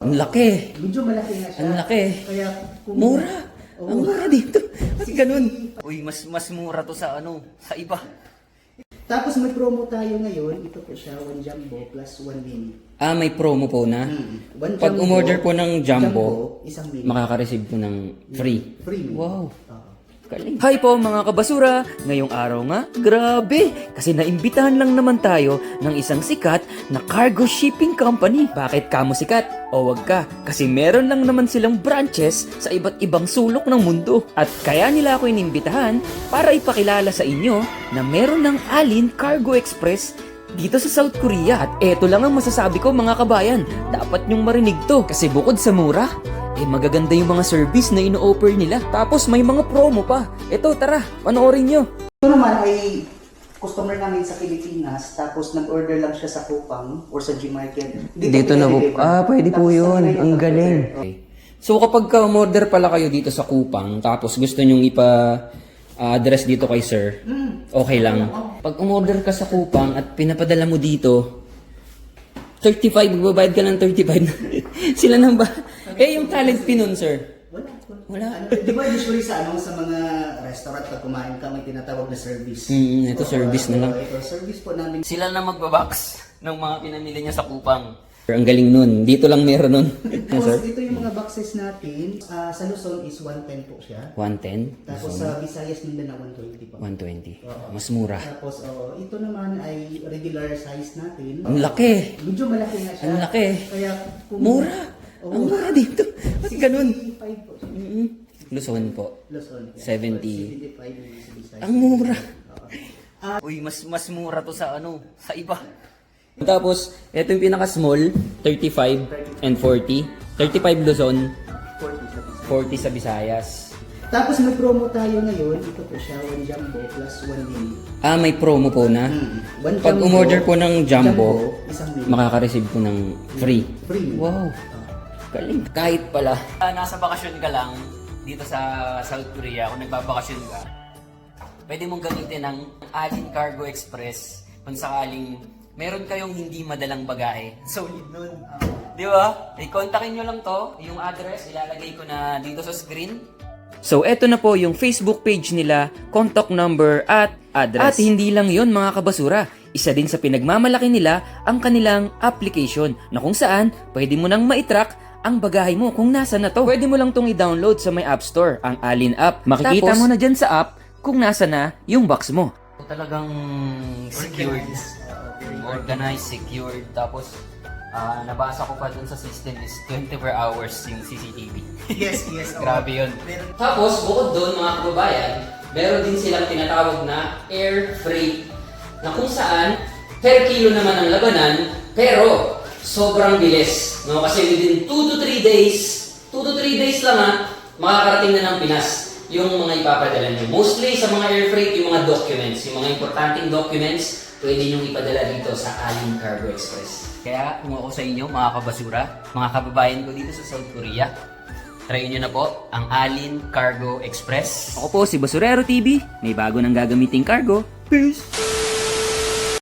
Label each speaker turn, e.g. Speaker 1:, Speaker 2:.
Speaker 1: Ang laki.
Speaker 2: Medyo malaki nga siya.
Speaker 1: Ang laki.
Speaker 2: Kaya kung...
Speaker 1: Mura.
Speaker 2: Oo.
Speaker 1: Ang mura dito. Kasi ganun. Uy, mas mas mura to sa ano, sa iba.
Speaker 2: Tapos may promo tayo ngayon. Ito po siya, 1 jumbo plus 1 mini.
Speaker 1: Ah, may promo po na.
Speaker 2: Hmm. One
Speaker 1: Pag
Speaker 2: jumbo,
Speaker 1: umorder po ng jumbo,
Speaker 2: isang mini.
Speaker 1: makaka-receive po ng free.
Speaker 2: Free mini.
Speaker 1: Wow.
Speaker 2: Oo.
Speaker 1: Hi po mga kabasura! Ngayong araw nga, grabe! Kasi naimbitahan lang naman tayo ng isang sikat na cargo shipping company. Bakit kamo sikat? O wag ka, kasi meron lang naman silang branches sa iba't ibang sulok ng mundo. At kaya nila ako inimbitahan para ipakilala sa inyo na meron ng Alin Cargo Express dito sa South Korea. At eto lang ang masasabi ko mga kabayan, dapat nyong marinig to. Kasi bukod sa mura, eh magaganda yung mga service na ino-offer nila. Tapos may mga promo pa. Eto, tara, panoorin nyo.
Speaker 2: Ito naman ay customer namin sa Pilipinas. Tapos nag-order lang siya sa Kupang or sa G-Market.
Speaker 1: Dito na po. Ah, pwede po
Speaker 2: Tapos
Speaker 1: yun.
Speaker 2: nakalagay
Speaker 1: Ang galing.
Speaker 2: order.
Speaker 1: So kapag ka-order pala kayo dito sa Kupang, tapos gusto nyong ipa ah, address dito kay sir, okay lang. Pag umorder ka sa Kupang at pinapadala mo dito, 35, magbabayad ka ng 35. Sila nang ba? Eh, yung talent fee nun, sir.
Speaker 2: Wala.
Speaker 1: Wala.
Speaker 2: Ano, di ba usually sa ano sa mga restaurant pag kumain ka may tinatawag na service.
Speaker 1: Mm, ito
Speaker 2: Oo,
Speaker 1: service na lang.
Speaker 2: Ito service po namin.
Speaker 1: Sila na magbabox ng mga pinamili niya sa Kupang. Ang galing nun. Dito lang meron nun.
Speaker 2: Tapos dito boxes natin. ah, sa Luzon is 110 po siya.
Speaker 1: 110.
Speaker 2: Tapos sa Visayas Mindanao 120 po.
Speaker 1: 120.
Speaker 2: Oo.
Speaker 1: Mas mura.
Speaker 2: Tapos oh, ito naman ay regular size natin.
Speaker 1: Ang laki.
Speaker 2: Medyo malaki nga siya.
Speaker 1: Ang laki.
Speaker 2: Kaya kung
Speaker 1: Mura.
Speaker 2: Oo.
Speaker 1: Ang mura dito. Kasi ganun.
Speaker 2: 65 po. siya.
Speaker 1: Mm-mm. Luzon po.
Speaker 2: Luzon.
Speaker 1: 70.
Speaker 2: 75 yung sa Visayas.
Speaker 1: Ang mura.
Speaker 2: Oo.
Speaker 1: Uy, mas mas mura to sa ano, sa iba. Tapos, ito yung pinaka-small, 35 and 40. 35 Luzon,
Speaker 2: 40 sa Visayas.
Speaker 1: 40 sa Visayas.
Speaker 2: Tapos may promo tayo ngayon. Ito po siya, 1 jumbo plus 1 mini.
Speaker 1: Ah, may promo po na.
Speaker 2: Hmm. One
Speaker 1: Pag
Speaker 2: jumbo,
Speaker 1: umorder po ng jumbo,
Speaker 2: isang mini.
Speaker 1: makaka-receive po ng free.
Speaker 2: Free.
Speaker 1: Wow. Galing. Kahit pala. nasa bakasyon ka lang dito sa South Korea, kung nagbabakasyon ka, pwede mong gamitin ang Alin Cargo Express kung sakaling meron kayong hindi madalang bagahe. Solid nun. Di ba? I-contactin nyo lang to, yung address, ilalagay ko na dito sa screen. So, eto na po yung Facebook page nila, contact number at address. At hindi lang yon mga kabasura. Isa din sa pinagmamalaki nila ang kanilang application na kung saan pwede mo nang maitrack ang bagahe mo kung nasa na to. Pwede mo lang tong i-download sa may App Store, ang Alin app. Makikita mo na dyan sa app kung nasa na yung box mo. Talagang secured. Organized, secured. Tapos, ah, nabasa ko pa dun sa system is 24 hours yung CCTV.
Speaker 2: Yes, yes.
Speaker 1: Grabe yun. Tapos, bukod doon mga kababayan, meron din silang tinatawag na air freight na kung saan per kilo naman ang labanan, pero sobrang bilis. No? Kasi within 2 to 3 days, 2 to 3 days lang ha, makakarating na ng Pinas yung mga ipapadala nyo. Mostly sa mga air freight, yung mga documents, yung mga importanteng documents, pwede nyo ipadala dito sa Alin Cargo Express. Kaya kung ako sa inyo, mga kabasura, mga kababayan ko dito sa South Korea, Try nyo na po ang Alin Cargo Express. Ako po si Basurero TV. May bago nang gagamiting cargo. Peace!